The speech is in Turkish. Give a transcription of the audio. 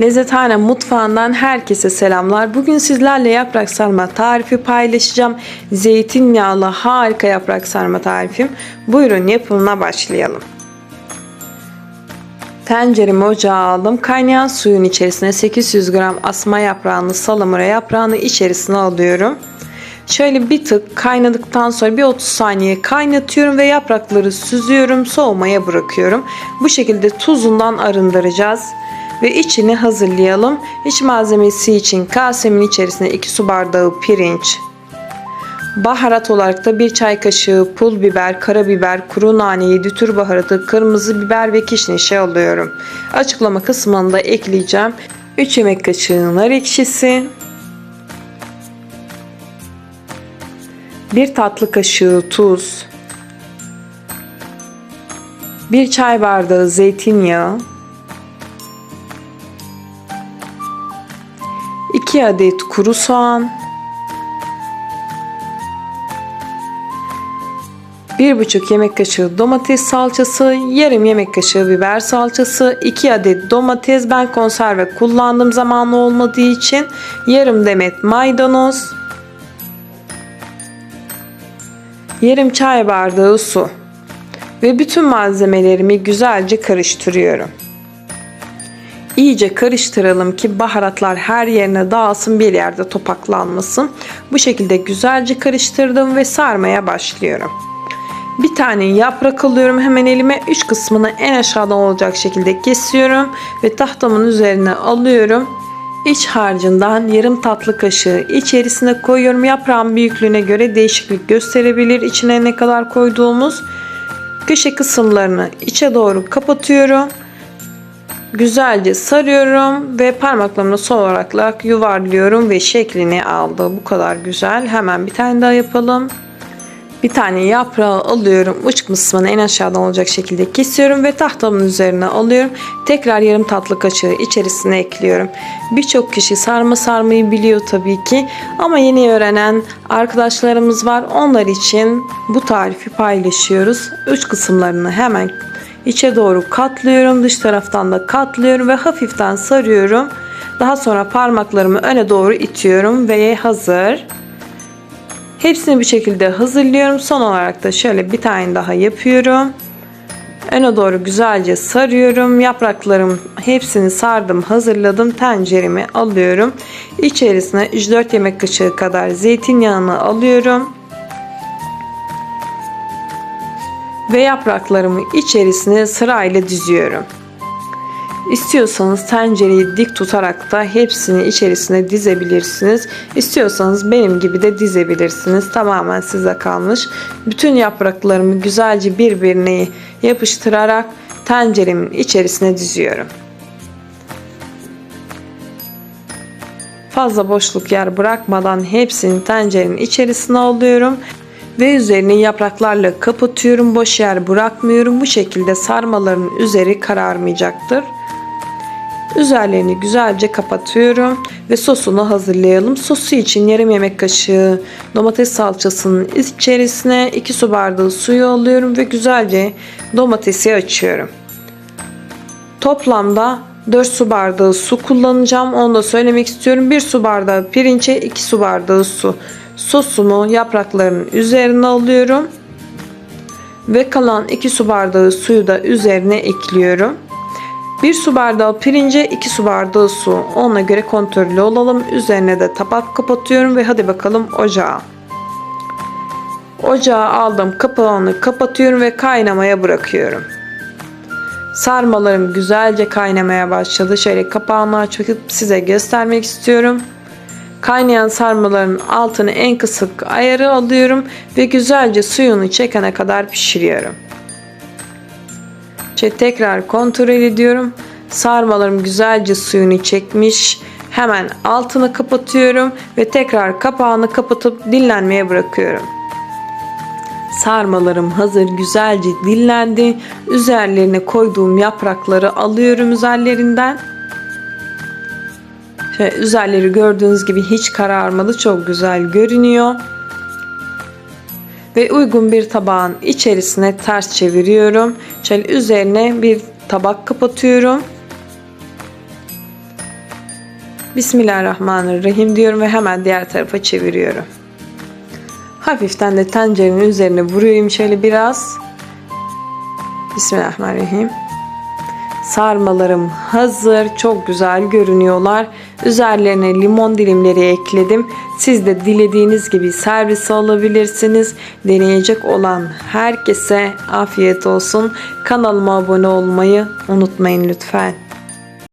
Lezzethane mutfağından herkese selamlar. Bugün sizlerle yaprak sarma tarifi paylaşacağım. Zeytinyağlı harika yaprak sarma tarifim. Buyurun yapımına başlayalım. Tenceremi ocağa aldım. Kaynayan suyun içerisine 800 gram asma yaprağını, salamura yaprağını içerisine alıyorum. Şöyle bir tık kaynadıktan sonra bir 30 saniye kaynatıyorum ve yaprakları süzüyorum, soğumaya bırakıyorum. Bu şekilde tuzundan arındıracağız ve içini hazırlayalım. İç malzemesi için kasemin içerisine 2 su bardağı pirinç, Baharat olarak da 1 çay kaşığı pul biber, karabiber, kuru nane, 7 tür baharatı, kırmızı biber ve kişnişi alıyorum. Açıklama kısmında ekleyeceğim. 3 yemek kaşığı nar ekşisi, 1 tatlı kaşığı tuz, 1 çay bardağı zeytinyağı, 2 adet kuru soğan, 1,5 yemek kaşığı domates salçası, yarım yemek kaşığı biber salçası, 2 adet domates ben konserve kullandım zamanlı olmadığı için, yarım demet maydanoz, yarım çay bardağı su ve bütün malzemelerimi güzelce karıştırıyorum. İyice karıştıralım ki baharatlar her yerine dağılsın bir yerde topaklanmasın. Bu şekilde güzelce karıştırdım ve sarmaya başlıyorum. Bir tane yaprak alıyorum hemen elime. Üç kısmını en aşağıdan olacak şekilde kesiyorum. Ve tahtamın üzerine alıyorum. İç harcından yarım tatlı kaşığı içerisine koyuyorum. Yaprağın büyüklüğüne göre değişiklik gösterebilir. İçine ne kadar koyduğumuz. Köşe kısımlarını içe doğru kapatıyorum. Güzelce sarıyorum ve parmaklarımla sol olarak yuvarlıyorum ve şeklini aldı. Bu kadar güzel. Hemen bir tane daha yapalım. Bir tane yaprağı alıyorum. Uç kısmını en aşağıdan olacak şekilde kesiyorum ve tahtamın üzerine alıyorum. Tekrar yarım tatlı kaşığı içerisine ekliyorum. Birçok kişi sarma sarmayı biliyor tabii ki. Ama yeni öğrenen arkadaşlarımız var. Onlar için bu tarifi paylaşıyoruz. Uç kısımlarını hemen içe doğru katlıyorum. Dış taraftan da katlıyorum ve hafiften sarıyorum. Daha sonra parmaklarımı öne doğru itiyorum ve hazır. Hepsini bir şekilde hazırlıyorum. Son olarak da şöyle bir tane daha yapıyorum. Öne doğru güzelce sarıyorum. Yapraklarım hepsini sardım, hazırladım. Tenceremi alıyorum. İçerisine 3-4 yemek kaşığı kadar zeytinyağını alıyorum. Ve yapraklarımı içerisine sırayla diziyorum. İstiyorsanız tencereyi dik tutarak da hepsini içerisine dizebilirsiniz. İstiyorsanız benim gibi de dizebilirsiniz. Tamamen size kalmış. Bütün yapraklarımı güzelce birbirine yapıştırarak tenceremin içerisine diziyorum. Fazla boşluk yer bırakmadan hepsini tencerenin içerisine alıyorum ve üzerini yapraklarla kapatıyorum. Boş yer bırakmıyorum. Bu şekilde sarmaların üzeri kararmayacaktır. Üzerlerini güzelce kapatıyorum ve sosunu hazırlayalım. Sosu için yarım yemek kaşığı domates salçasının içerisine 2 su bardağı suyu alıyorum ve güzelce domatesi açıyorum. Toplamda 4 su bardağı su kullanacağım. Onu da söylemek istiyorum. 1 su bardağı pirinçe 2 su bardağı su. Sosumu yaprakların üzerine alıyorum. Ve kalan 2 su bardağı suyu da üzerine ekliyorum. 1 su bardağı pirince 2 su bardağı su. Ona göre kontrollü olalım. Üzerine de tabak kapatıyorum ve hadi bakalım ocağa. Ocağa aldım kapağını kapatıyorum ve kaynamaya bırakıyorum. Sarmalarım güzelce kaynamaya başladı. Şöyle kapağını açıp size göstermek istiyorum. Kaynayan sarmaların altını en kısık ayarı alıyorum ve güzelce suyunu çekene kadar pişiriyorum. İşte tekrar kontrol ediyorum. Sarmalarım güzelce suyunu çekmiş. Hemen altını kapatıyorum ve tekrar kapağını kapatıp dinlenmeye bırakıyorum. Sarmalarım hazır güzelce dinlendi. Üzerlerine koyduğum yaprakları alıyorum üzerlerinden. Şöyle üzerleri gördüğünüz gibi hiç kararmadı. Çok güzel görünüyor. Ve uygun bir tabağın içerisine ters çeviriyorum. Şöyle üzerine bir tabak kapatıyorum. Bismillahirrahmanirrahim diyorum ve hemen diğer tarafa çeviriyorum. Hafiften de tencerenin üzerine vuruyorum şöyle biraz. Bismillahirrahmanirrahim. Sarmalarım hazır. Çok güzel görünüyorlar. Üzerlerine limon dilimleri ekledim. Siz de dilediğiniz gibi servis alabilirsiniz. Deneyecek olan herkese afiyet olsun. Kanalıma abone olmayı unutmayın lütfen.